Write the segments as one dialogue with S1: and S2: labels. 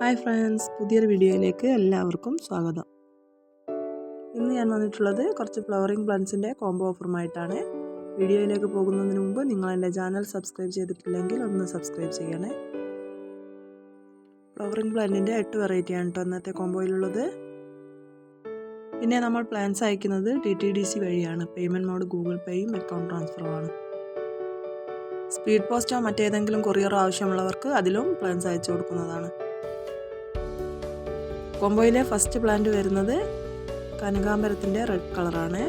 S1: hi friends പുതിയൊരു വീഡിയോയിലേക്ക് എല്ലാവർക്കും സ്വാഗതം ഇന്ന് ഞാൻ വന്നിട്ടുള്ളത് കുറച്ച് ഫ്ലവറിംഗ് പ്ലാന്റ്സിൻ്റെ കോംബോ ഓഫറുമായിട്ടാണ് വീഡിയോയിലേക്ക് പോകുന്നതിന് മുമ്പ് നിങ്ങൾ എൻ്റെ ചാനൽ സബ്സ്ക്രൈബ് ചെയ്തിട്ടില്ലെങ്കിൽ ഒന്ന് സബ്സ്ക്രൈബ് ചെയ്യണേ ഫ്ലവറിംഗ് പ്ലാന്റിൻ്റെ എട്ട് വെറൈറ്റിയാണ് കേട്ടോ ഇന്നത്തെ കോംബോയിലുള്ളത് പിന്നെ നമ്മൾ പ്ലാൻസ് അയക്കുന്നത് ടി ടി ഡി സി വഴിയാണ് പേയ്മെൻറ്റ് മോഡ് ഗൂഗിൾ പേയും അക്കൗണ്ട് ട്രാൻസ്ഫറുമാണ് സ്പീഡ് പോസ്റ്റോ മറ്റേതെങ്കിലും കൊറിയറോ ആവശ്യമുള്ളവർക്ക് അതിലും പ്ലാൻസ് അയച്ചു കൊടുക്കുന്നതാണ് കൊമ്പോയിലെ ഫസ്റ്റ് പ്ലാന്റ് വരുന്നത് കനകാമ്പരത്തിൻ്റെ റെഡ് കളറാണ്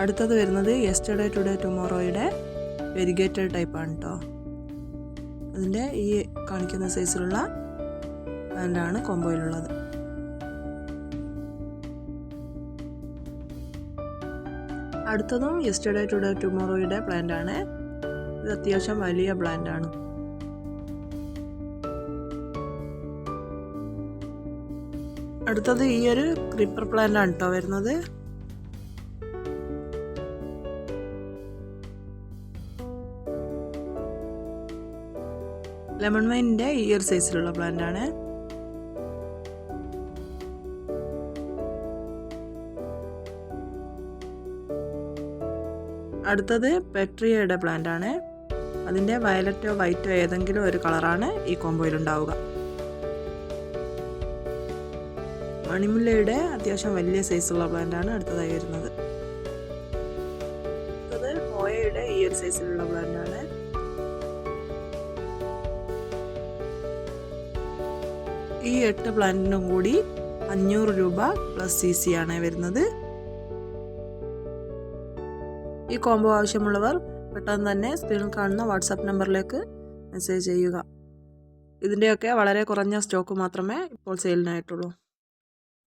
S1: അടുത്തത് വരുന്നത് യെസ്റ്റർഡേ ടുഡേ ടുമോറോയുടെ വെരിഗേറ്റഡ് ടൈപ്പാണ് കേട്ടോ അതിൻ്റെ ഈ കാണിക്കുന്ന സൈസിലുള്ള പ്ലാന്റാണ് കൊമ്പോയിലുള്ളത് അടുത്തതും യെസ്റ്റർഡേ ടുഡേ ടുമോറോയുടെ പ്ലാന്റാണ് ഇത് അത്യാവശ്യം വലിയ ബ്ലാൻഡാണ് അടുത്തത് ഈ ഒരു ക്രീപ്പർ പ്ലാന്റ് ആണ് കേട്ടോ വരുന്നത് ലെമൺ വൈനിൻ്റെ ഈ ഒരു സൈസിലുള്ള പ്ലാന്റ് ആണ് അടുത്തത് പെട്രിയയുടെ പ്ലാന്റ് ആണ് അതിൻ്റെ വയലറ്റോ വൈറ്റോ ഏതെങ്കിലും ഒരു കളറാണ് ഈ ഉണ്ടാവുക മണിമുല്ലയുടെ അത്യാവശ്യം വലിയ സൈസുള്ള പ്ലാന്റാണ് അടുത്തതായി വരുന്നത് ഹോയയുടെ ഈ ഒരു സൈസിലുള്ള പ്ലാന്റാണ് ഈ എട്ട് പ്ലാന്റിനും കൂടി അഞ്ഞൂറ് രൂപ പ്ലസ് സി സി ആണ് വരുന്നത് ഈ കോംബോ ആവശ്യമുള്ളവർ പെട്ടെന്ന് തന്നെ സ്ക്രീനിൽ കാണുന്ന വാട്സാപ്പ് നമ്പറിലേക്ക് മെസ്സേജ് ചെയ്യുക ഇതിൻ്റെയൊക്കെ വളരെ കുറഞ്ഞ സ്റ്റോക്ക് മാത്രമേ ഇപ്പോൾ സെയിലിനായിട്ടുള്ളൂ